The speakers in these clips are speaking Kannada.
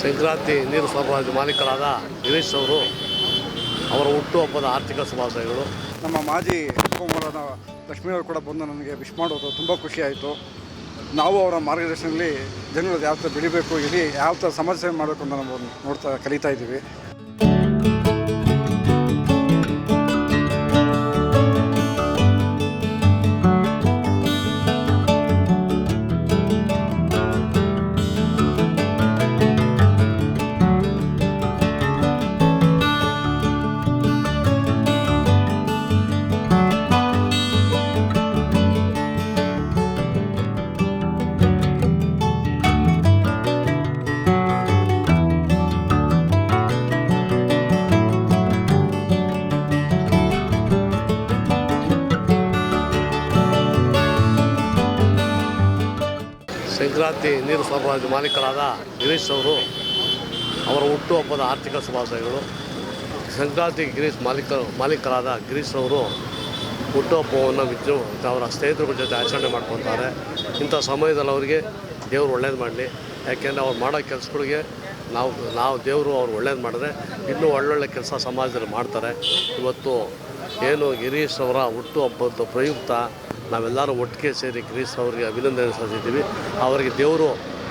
ಸಂಕ್ರಾಂತಿ ನೀರು ಸರಬರಾಜು ಮಾಲೀಕರಾದ ಗಿರೀಶ್ ಅವರು ಅವರ ಹುಟ್ಟುಹಬ್ಬದ ಆರ್ಥಿಕ ಶುಭಾಶಯಗಳು. ನಮ್ಮ ಮಾಜಿ ಉಪಮೂಲದ ಲಕ್ಷ್ಮೀಯವರು ಕೂಡ ಬಂದು ನನಗೆ ವಿಶ್ ಮಾಡೋದು ತುಂಬ ಖುಷಿಯಾಯಿತು ನಾವು ಅವರ ಮಾರ್ಗದರ್ಶನದಲ್ಲಿ ಜನರು ಯಾವ ಥರ ಬೆಳಿಬೇಕು, ಇಲ್ಲಿ ಯಾವ ಥರ ಸಮಸ್ಯೆ ಮಾಡಬೇಕು ಅಂತ ನಾವು ನೋಡ್ತಾ ಕಲಿತಾ ಇದ್ದೀವಿ. ಸಂಕ್ರಾಂತಿ ನೀರು ಸರಬರಾಜು ಮಾಲೀಕರಾದ ಗಿರೀಶ್ ಅವರು ಅವರ ಹುಟ್ಟುಹಬ್ಬದ ಆರ್ಥಿಕ ಶುಭಾಶಯಗಳು. ಸಂಕ್ರಾಂತಿ ಗಿರೀಶ್ ಮಾಲೀಕ, ಮಾಲೀಕರಾದ ಗಿರೀಶ್ ಅವರು ಹುಟ್ಟುಹಬ್ಬವನ್ನು ವಿಜೃ, ಅವರ ಸ್ನೇಹಿತರ ಜೊತೆ ಆಚರಣೆ ಮಾಡ್ಕೊತಾರೆ ಇಂಥ ಸಮಯದಲ್ಲಿ ಅವರಿಗೆ ದೇವರು ಒಳ್ಳೇದು ಮಾಡಲಿ. ಯಾಕೆಂದರೆ ಅವ್ರು ಮಾಡೋ ಕೆಲಸಗಳಿಗೆ ನಾವು ನಾವು ದೇವರು ಅವ್ರು ಒಳ್ಳೇದು ಮಾಡಿದ್ರೆ ಇನ್ನೂ ಒಳ್ಳೊಳ್ಳೆ ಕೆಲಸ ಸಮಾಜದಲ್ಲಿ ಮಾಡ್ತಾರೆ. ಇವತ್ತು ಏನು ಗಿರೀಶ್ ಅವರ ಹುಟ್ಟುಹಬ್ಬದ ಪ್ರಯುಕ್ತ ನಾವೆಲ್ಲರೂ ಒಟ್ಟಿಗೆ ಸೇರಿ ಕ್ರೀಸ್ ಅವರಿಗೆ ಅಭಿನಂದನೆ ಸಲ್ಲಿಸಿದ್ದೀವಿ ಅವರಿಗೆ ದೇವರು,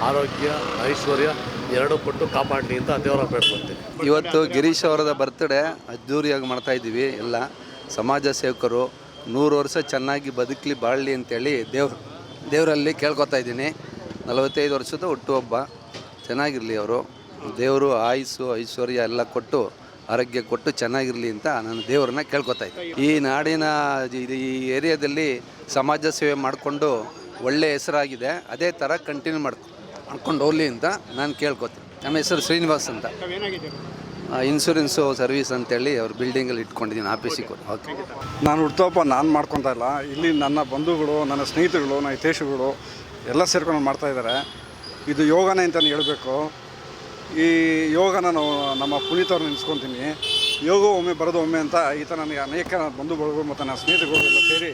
ಆರೋಗ್ಯ, ಐಶ್ವರ್ಯ ಎರಡು ಪಟ್ಟು ಕಾಪಾಡಲಿ ಅಂತ ದೇವರ ಬೇಡ್ಕೊಳ್ತೀವಿ. ಇವತ್ತು ಗಿರೀಶ್ ಅವರದ ಬರ್ತ್ಡೇ ಅದ್ದೂರಿಯಾಗಿ ಮಾಡ್ತಾ ಇದ್ದೀವಿ ಎಲ್ಲ. ಸಮಾಜ ಸೇವಕರು, ನೂರು ವರ್ಷ ಚೆನ್ನಾಗಿ ಬದುಕಲಿ, ಬಾಳಲಿ ಅಂತೇಳಿ ದೇವ್ರ, ದೇವರಲ್ಲಿ ಕೇಳ್ಕೊತಾ ಇದ್ದೀನಿ. ನಲವತ್ತೈದು ವರ್ಷದ ಹುಟ್ಟುಹಬ್ಬ. ಚೆನ್ನಾಗಿರಲಿ ಅವರು. ದೇವರು, ಆಯುಸ್ಸು, ಐಶ್ವರ್ಯ ಎಲ್ಲ ಕೊಟ್ಟು ಆರೋಗ್ಯ ಕೊಟ್ಟು ಚೆನ್ನಾಗಿರಲಿ ಅಂತ ನಾನು ದೇವರನ್ನ ಕೇಳ್ಕೊತಾ ಇದ್ದೆ. ಈ ನಾಡಿನ ಈ ಏರಿಯಾದಲ್ಲಿ ಸಮಾಜ ಸೇವೆ ಮಾಡಿಕೊಂಡು ಒಳ್ಳೆ ಹೆಸರಾಗಿದೆ. ಅದೇ ಥರ ಕಂಟಿನ್ಯೂ ಮಾಡ್ ಮಾಡ್ಕೊಂಡು ಹೋಗಲಿ ಅಂತ ನಾನು ಕೇಳ್ಕೊತೀನಿ. ನಮ್ಮ ಹೆಸರು ಶ್ರೀನಿವಾಸ್ ಅಂತ. ಇನ್ಸೂರೆನ್ಸು ಸರ್ವಿಸ್ ಅಂತೇಳಿ ಅವ್ರ ಬಿಲ್ಡಿಂಗಲ್ಲಿ ಇಟ್ಕೊಂಡಿದ್ದೀನಿ ಆಫೀಸಿಗೆ ಓಕೆ ನಾನು ಹುಡ್ತಪ್ಪ ನಾನು ಮಾಡ್ಕೊತಾ ಇಲ್ಲ. ಇಲ್ಲಿ ನನ್ನ ಬಂಧುಗಳು, ನನ್ನ ಸ್ನೇಹಿತರುಗಳು ನನ್ನ ಹಿತೇಶಗಳು ಎಲ್ಲ ಸೇರ್ಕೊಂಡು ಮಾಡ್ತಾಯಿದ್ದಾರೆ ಇದು ಯೋಗನೇ ಅಂತ ಹೇಳಬೇಕು. ಈ ಯೋಗನ ನಾವು ನಮ್ಮ ಪುನೀತವ್ರನ್ನ ನೆನೆಸ್ಕೊತೀನಿ. ಯೋಗ ಒಮ್ಮೆ ಬರೋದು ಒಮ್ಮೆ ಅಂತ ಈತ ನನಗೆ ಅನೇಕ ಬಂಧು ಬಳಗರು ಮತ್ತು ನನ್ನ ಸ್ನೇಹಿತರುಗಳು ಎಲ್ಲ ಸೇರಿ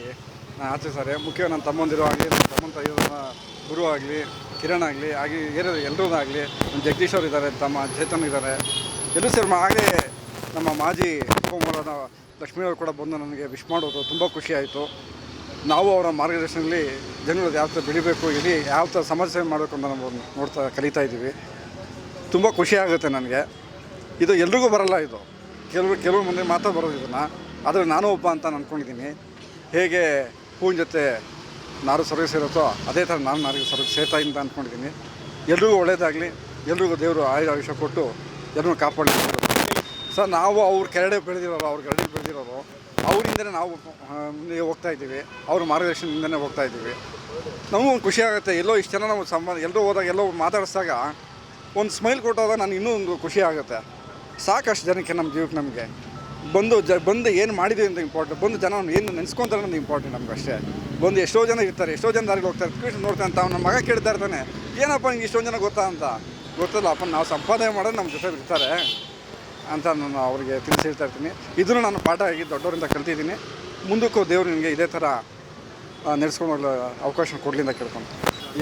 ನಾನು ಆಚರಿಸ್ತಾರೆ. ಮುಖ್ಯ ನನ್ನ ತಮ್ಮಂದಿರು ಆಗಲಿ, ನನ್ನ ತಮ್ಮನ ತಾಯಿ ಗುರು ಆಗಲಿ, ಕಿರಣ್ ಆಗಲಿ ಆಗಿ ಏರಿಯಾದ ಎಲ್ಲರೂ ಆಗಲಿ, ನಮ್ಮ ಜಗದೀಶ್ ಅವರು ಇದ್ದಾರೆ, ತಮ್ಮ ಚೇತನ್ ಇದ್ದಾರೆ. ಎಲ್ಲರೂ ಸೇರಿ ಹಾಗೆ ನಮ್ಮ ಮಾಜಿ ಉಪಮೂಲದ ಲಕ್ಷ್ಮೀವರು ಕೂಡ ಬಂದು ನನಗೆ ವಿಶ್ ಮಾಡೋದು ತುಂಬ ಖುಷಿಯಾಯಿತು ನಾವು ಅವರ ಮಾರ್ಗದರ್ಶನದಲ್ಲಿ ಜನರು ಯಾವ ಥರ ಬೆಳಿಬೇಕು ಇಲ್ಲಿ ಯಾವ ಥರ ಸಮಸ್ಯೆ ಮಾಡಬೇಕು ಅಂತ ನಾವು ನೋಡ್ತಾ, ಕಲಿತಾ ಇದ್ದೀವಿ. ತುಂಬ ಖುಷಿ ಆಗುತ್ತೆ ನನಗೆ. ಇದು ಎಲ್ರಿಗೂ ಬರಲ್ಲ ಇದು. ಕೆಲವರು ಕೆಲವು ಮಂದಿ ಮಾತ್ರ ಬರೋದು ಇದನ್ನು. ಆದರೆ ನಾನು ಒಬ್ಬ ಅಂತ ನಾನು ಅಂದ್ಕೊಂಡಿದ್ದೀನಿ ಹೇಗೆ ಹೂವಿನ ಜೊತೆ ನಾರು ಸರ್ವಿಸ್ ಇರುತ್ತೋ ಅದೇ ಥರ ನಾನು ನಾರಿಗೆ ಸರ್ವಿಸ್ ಸೇರ್ತಾ ಅಂತ ಅಂದ್ಕೊಂಡಿದ್ದೀನಿ ಎಲ್ರಿಗೂ ಒಳ್ಳೇದಾಗಲಿ. ಎಲ್ರಿಗೂ ದೇವರು ಆಯುಧ ಆಯುಷ್ಯ ಕೊಟ್ಟು ಎಲ್ಲರೂ ಕಾಪಾಡಲಿ ಸರ್ ನಾವು ಅವ್ರ ಕೆರಡೆ ಬೆಳೆದಿರೋರು, ಅವ್ರ ಕೆರಡೆ ಬೆಳೆದಿರೋರು ಅವರಿಂದನೇ ನಾವು ಮುಂದೆ ಹೋಗ್ತಾ ಇದ್ದೀವಿ. ಅವ್ರ ಮಾರ್ಗದರ್ಶನದಿಂದನೇ ಹೋಗ್ತಾ ಇದ್ದೀವಿ. ನಮಗೂ ಖುಷಿ ಆಗುತ್ತೆ. ಎಲ್ಲೋ ಇಷ್ಟು ಜನ ನಾವು ಸಂಬಂಧ ಎಲ್ಲರೂ ಹೋದಾಗ, ಎಲ್ಲೋ ಮಾತಾಡಿಸಿದಾಗ ಒಂದು ಸ್ಮೈಲ್ ಕೊಟ್ಟಾಗ ನಾನು ಇನ್ನೂ ಒಂದು ಖುಷಿ ಆಗುತ್ತೆ. ಸಾಕಷ್ಟು ಜನಕ್ಕೆ ನಮ್ಮ ಜೀವಕ್ಕೆ ನಮಗೆ. ಬಂದು ಜ, ಬಂದು ಏನು ಮಾಡಿದ್ದೀವಿ ಅಂತ ಇಂಪಾರ್ಟೆಂಟ್ ಬಂದು ಜನ ಏನು ನೆನೆಸ್ಕೊಂತಾರೆ ಅನ್ನೋದು ಇಂಪಾರ್ಟೆಂಟ್ ನಮ್ಗೆ ಅಷ್ಟೇ. ಬಂದು ಎಷ್ಟೋ ಜನ ಇರ್ತಾರೆ, ಎಷ್ಟೋ ಜನ ದಾರಿಗೆ ಹೋಗ್ತಾರೆ, ಕೃಷ್ಣ ನೋಡ್ತಾನೆ ಅಂತ ನಮ್ಮ ಮಗ ಕೇಳ್ತಾ ಇರ್ತಾನೆ ಏನಪ್ಪ ಹಿಂಗೆ ಇಷ್ಟೊಂದು ಜನ ಗೊತ್ತಾ ಅಂತ? ಗೊತ್ತಲ್ಲ, ಅಪ್ಪ ನಾವು ಸಂಪಾದನೆ ಮಾಡೋದು ನಮ್ಮ ಜೊತೆ ಇರ್ತಾರೆ ಅಂತ ನಾನು ಅವರಿಗೆ ತಿಳಿಸಿ ಹೇಳ್ತಾ ಇರ್ತೀನಿ. ಇದನ್ನು ನಾನು ಪಾಠ ಆಗಿ ದೊಡ್ಡವರಿಂದ ಕಲ್ತಿದ್ದೀನಿ. ಮುಂದಕ್ಕೂ ದೇವರು ನಿಮಗೆ ಇದೇ ಥರ ನಡೆಸ್ಕೊಂಡು ಅವಕಾಶ ಕೊಡಲಿಂದ ಕೇಳ್ಕೊಂಡು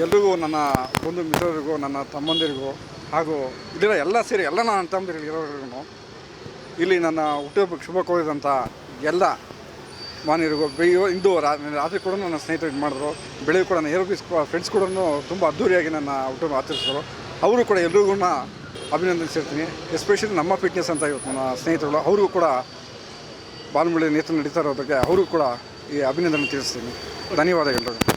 ಎಲ್ರಿಗೂ ನನ್ನ, ಬಂಧು ಮಿತ್ರರಿಗೂ, ನನ್ನ ತಮ್ಮಂದಿರಿಗೂ ಹಾಗೂ ಇಲ್ಲಿರೋ ಎಲ್ಲ ಸೇರಿ, ಎಲ್ಲ ನನ್ನ ತಂದಿರಲಿ ಇರೋರಿಗೂ ಇಲ್ಲಿ ನನ್ನ ಹುಟ್ಟುಹಬ್ಬಕ್ಕೆ ಶುಭ ಕೋರಿದಂಥ ಎಲ್ಲ ಮಾನ್ಯರಿಗೂ ಇಂದು ರಾತ್ರಿ ಕೂಡ ನನ್ನ ಸ್ನೇಹಿತರು ಇದು ಮಾಡಿದ್ರು. ಬೆಳಿಗ್ಗೆ ಕೂಡ ನನ್ನ ಏರೋಪಿಸ್ ಫ್ರೆಂಡ್ಸ್ ಕೂಡ ತುಂಬ ಅದ್ದೂರಿಯಾಗಿ ನನ್ನ ಹುಟ್ಟುಹಬ್ಬ ಆಚರಿಸಿದ್ರು. ಅವರು ಕೂಡ ಎಲ್ರಿಗೂ ಅಭಿನಂದಿಸಿರ್ತೀನಿ. ಎಸ್ಪೆಷಲಿ ನಮ್ಮ ಫಿಟ್ನೆಸ್ ಅಂತ ಇವತ್ತು ನನ್ನ ಸ್ನೇಹಿತರು ಅವ್ರಿಗೂ ಕೂಡ ಬಾಲ್ಮುಳಿ ನೇತೃತ್ವ ನಡೀತಾ ಇರೋದಕ್ಕೆ ಅವ್ರಿಗೂ ಕೂಡ ಈ ಅಭಿನಂದನೆ ತಿಳಿಸ್ತೀನಿ. ಧನ್ಯವಾದಗಳು.